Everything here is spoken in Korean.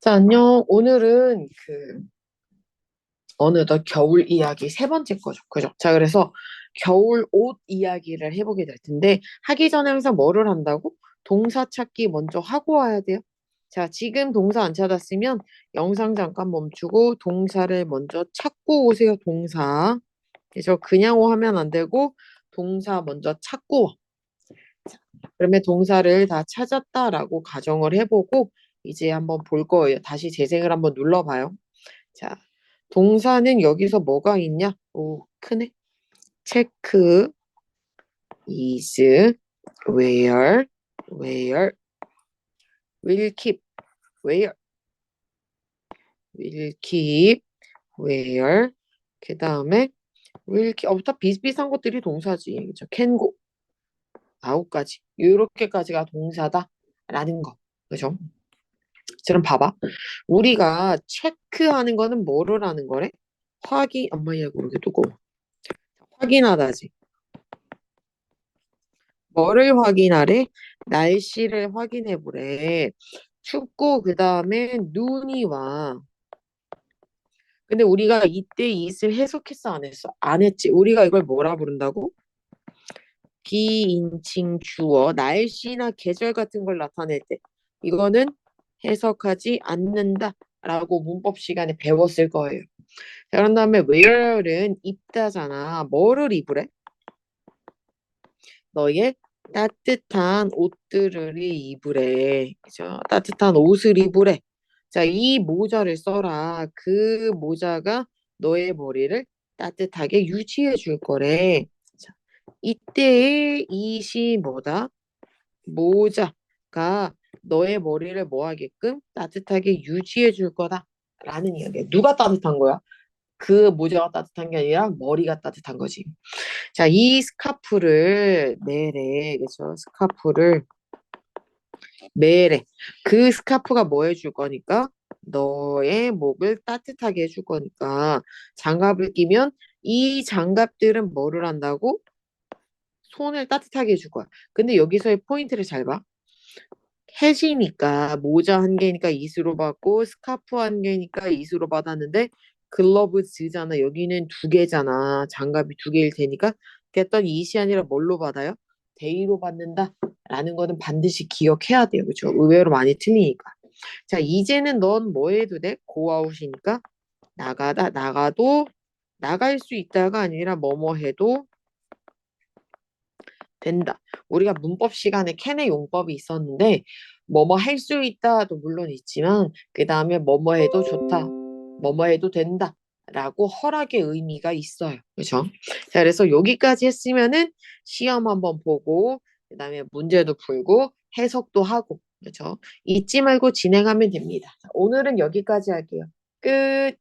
자, 안녕. 오늘은 그 어느덧 겨울 이야기 세 번째 거죠. 그죠? 자, 그래서 겨울 옷 이야기를 해보게 될 텐데 하기 전에 항상 뭐를 한다고? 동사 찾기 먼저 하고 와야 돼요. 자, 지금 동사 안 찾았으면 영상 잠깐 멈추고 동사를 먼저 찾고 오세요. 동사. 그래서 그냥 오 하면 안 되고 동사 먼저 찾고 와. 자, 그러면 동사를 다 찾았다라고 가정을 해보고 이제 한번 볼 거예요. 다시 재생을 한번 눌러봐요. 자, 동사는 여기서 뭐가 있냐? 오, 크네. 체크, is, where, where, will keep, where, will keep, where, 그 다음에 will keep, 어, 다 비슷비슷한 것들이 동사지. 그죠? can go, 아홉 가지. 이렇게까지가 동사다 라는 거. 그죠? 그럼 봐봐. 우리가 체크하는 거는 뭐를 하는 거래? 확인, 엄마 얘가 그렇게 두꺼워. 확인하다지. 뭐를 확인하래? 날씨를 확인해 보래. 춥고 그 다음에 눈이 와. 근데 우리가 이때 이슬 해석했어 안 했어? 안 했지. 우리가 이걸 뭐라 부른다고? 비인칭 주어 날씨나 계절 같은 걸 나타낼 때 이거는 해석하지 않는다라고 문법 시간에 배웠을 거예요. 자, 그런 다음에 wear은 입다잖아. 뭐를 입으래? 너의 따뜻한 옷들을 입으래. 그죠? 따뜻한 옷을 입으래. 자, 이 모자를 써라. 그 모자가 너의 머리를 따뜻하게 유지해 줄 거래. 자, 이때의 이시 뭐다? 모자가 너의 머리를 뭐 하게끔 따뜻하게 유지해 줄 거다. 라는 이야기야. 누가 따뜻한 거야? 그 모자가 따뜻한 게 아니라 머리가 따뜻한 거지. 자, 이 스카프를 매래. 그죠? 스카프를 매래. 그 스카프가 뭐 해줄 거니까? 너의 목을 따뜻하게 해줄 거니까 장갑을 끼면 이 장갑들은 뭐를 한다고? 손을 따뜻하게 해줄 거야. 근데 여기서의 포인트를 잘 봐. 해지니까 모자 한 개니까 이수로 받고 스카프 한 개니까 이수로 받았는데 글러브즈잖아. 여기는 두 개잖아. 장갑이 두 개일 테니까 그랬더니 이시 아니라 뭘로 받아요? 데이로 받는다. 라는 거는 반드시 기억해야 돼요. 그죠? 의외로 많이 틀리니까. 자, 이제는 넌 뭐 해도 돼? 고아웃이니까 나가다, 나가도 나갈 수 있다가 아니라 뭐뭐 해도 된다. 우리가 문법 시간에 캔의 용법이 있었는데 뭐뭐 할 수 있다도 물론 있지만 그 다음에 뭐뭐 해도 좋다. 뭐뭐 해도 된다. 라고 허락의 의미가 있어요. 그죠? 자, 그래서 여기까지 했으면은 시험 한번 보고 그 다음에 문제도 풀고 해석도 하고 그죠? 잊지 말고 진행하면 됩니다. 자, 오늘은 여기까지 할게요. 끝.